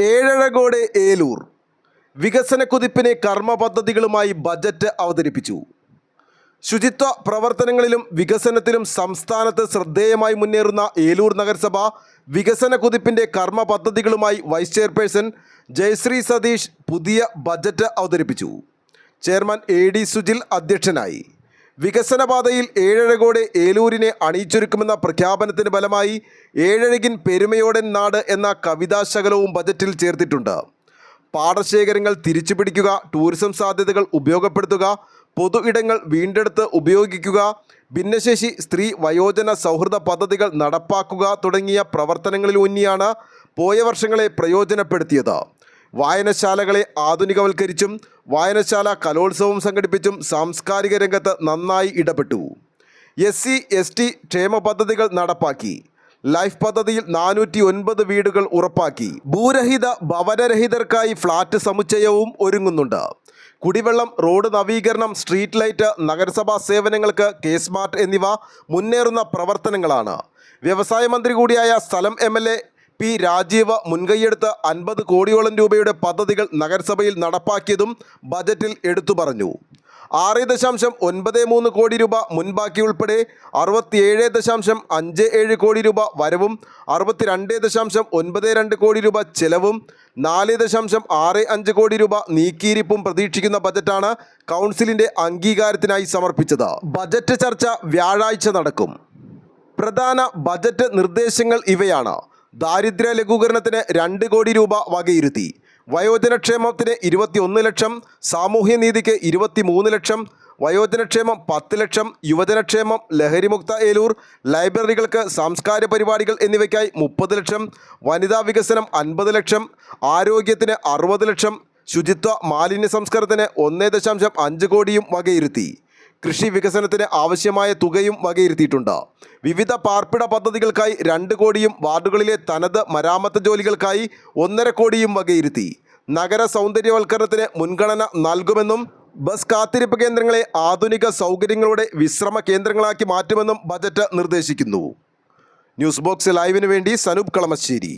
ഏഴഴകോടെ ഏലൂർ വികസന കുതിപ്പിന് കർമ്മ പദ്ധതികളുമായി ബജറ്റ് അവതരിപ്പിച്ചു. ശുചിത്വ പ്രവർത്തനങ്ങളിലും വികസനത്തിലും സംസ്ഥാനത്ത് ശ്രദ്ധേയമായി മുന്നേറുന്ന ഏലൂർ നഗരസഭ വികസന കുതിപ്പിന്റെ കർമ്മ പദ്ധതികളുമായി വൈസ് ചെയർപേഴ്സൺ ജയശ്രീ സതീഷ് പുതിയ ബജറ്റ് അവതരിപ്പിച്ചു. ചെയർമാൻ എ ഡി സുജിൽ അധ്യക്ഷനായി. വികസനപാതയിൽ ഏഴഴകോടെ ഏലൂരിനെ അണിയിച്ചൊരുക്കുമെന്ന പ്രഖ്യാപനത്തിന് ഫലമായി ഏഴഴകിൻ പെരുമയോടൻ നാട് എന്ന കവിതാശകലവും ബജറ്റിൽ ചേർത്തിട്ടുണ്ട്. പാടശേഖരങ്ങൾ തിരിച്ചുപിടിക്കുക ടൂറിസം സാധ്യതകൾ ഉപയോഗപ്പെടുത്തുക പൊതു ഇടങ്ങൾ വീണ്ടെടുത്ത് ഉപയോഗിക്കുക ഭിന്നശേഷി സ്ത്രീ വയോജന സൗഹൃദ പദ്ധതികൾ നടപ്പാക്കുക തുടങ്ങിയ പ്രവർത്തനങ്ങളിൽ പ്രവർത്തനങ്ങളിലൂന്നിയാണ് പോയ വർഷങ്ങളെ പ്രയോജനപ്പെടുത്തിയത്. വായനശാലകളെ ആധുനികവൽക്കരിച്ചും വായനശാല കലോത്സവം സംഘടിപ്പിച്ചും സാംസ്കാരിക രംഗത്ത് നന്നായി ഇടപെട്ടു. എസ് സി എസ് ടി ക്ഷേമ പദ്ധതികൾ നടപ്പാക്കി. ലൈഫ് പദ്ധതിയിൽ നാനൂറ്റി ഒൻപത് വീടുകൾ ഉറപ്പാക്കി. ഭൂരഹിത ഭവനരഹിതർക്കായി ഫ്ളാറ്റ് സമുച്ചയവും ഒരുങ്ങുന്നുണ്ട്. കുടിവെള്ളം റോഡ് നവീകരണം സ്ട്രീറ്റ് ലൈറ്റ് നഗരസഭാ സേവനങ്ങൾക്ക് കെ സ്മാർട്ട് എന്നിവ മുന്നേറുന്ന പ്രവർത്തനങ്ങളാണ്. വ്യവസായ മന്ത്രി കൂടിയായ സ്ഥലം M L A P Rajeev മുൻകൈയെടുത്ത് അൻപത് കോടിയോളം രൂപയുടെ പദ്ധതികൾ നഗരസഭയിൽ നടപ്പാക്കിയതും ബജറ്റിൽ എടുത്തു പറഞ്ഞു. ആറ് ദശാംശം ഒൻപത് മൂന്ന് കോടി രൂപ മുൻബാക്കി ഉൾപ്പെടെ അറുപത്തിയേഴ് ദശാംശം അഞ്ച് ഏഴ് കോടി രൂപ വരവും അറുപത്തിരണ്ട് ദശാംശം ഒൻപത് രണ്ട് കോടി രൂപ ചെലവും നാല് ദശാംശം ആറ് അഞ്ച് കോടി രൂപ നീക്കിയിരിപ്പും പ്രതീക്ഷിക്കുന്ന ബജറ്റാണ് കൗൺസിലിന്റെ അംഗീകാരത്തിനായി സമർപ്പിച്ചത്. ബജറ്റ് ചർച്ച വ്യാഴാഴ്ച നടക്കും. പ്രധാന ബജറ്റ് നിർദ്ദേശങ്ങൾ ഇവയാണ്. ദാരിദ്ര്യ ലഘൂകരണത്തിന് രണ്ട് കോടി രൂപ വകയിരുത്തി. വയോജനക്ഷേമത്തിന് ഇരുപത്തിയൊന്ന് ലക്ഷം സാമൂഹ്യനീതിക്ക് ഇരുപത്തി മൂന്ന് ലക്ഷം വയോജനക്ഷേമം പത്ത് ലക്ഷം യുവജനക്ഷേമം ലഹരിമുക്ത ഏലൂർ ലൈബ്രറികൾക്ക് സാംസ്കാരിക പരിപാടികൾ എന്നിവയ്ക്കായി മുപ്പത് ലക്ഷം വനിതാ വികസനം അൻപത് ലക്ഷം ആരോഗ്യത്തിന് അറുപത് ലക്ഷം ശുചിത്വ മാലിന്യ സംസ്കരണത്തിന് ഒന്നേ ദശാംശം അഞ്ച് കോടിയും വകയിരുത്തി. കൃഷി വികസനത്തിന് ആവശ്യമായ തുകയും വകയിരുത്തിയിട്ടുണ്ട്. വിവിധ പാർപ്പിട പദ്ധതികൾക്കായി രണ്ട് കോടിയും വാർഡുകളിലെ തനത് മരാമത്ത് ജോലികൾക്കായി ഒന്നര കോടിയും വകയിരുത്തി. നഗര സൗന്ദര്യവൽക്കരണത്തിന് മുൻഗണന നൽകുമെന്നും ബസ് കാത്തിരിപ്പ് കേന്ദ്രങ്ങളെ ആധുനിക സൗകര്യങ്ങളുടെ വിശ്രമ കേന്ദ്രങ്ങളാക്കി മാറ്റുമെന്നും ബജറ്റ് നിർദ്ദേശിക്കുന്നു. ന്യൂസ് ബോക്സ് ലൈവിന് വേണ്ടി സനൂപ് കളമശ്ശേരി.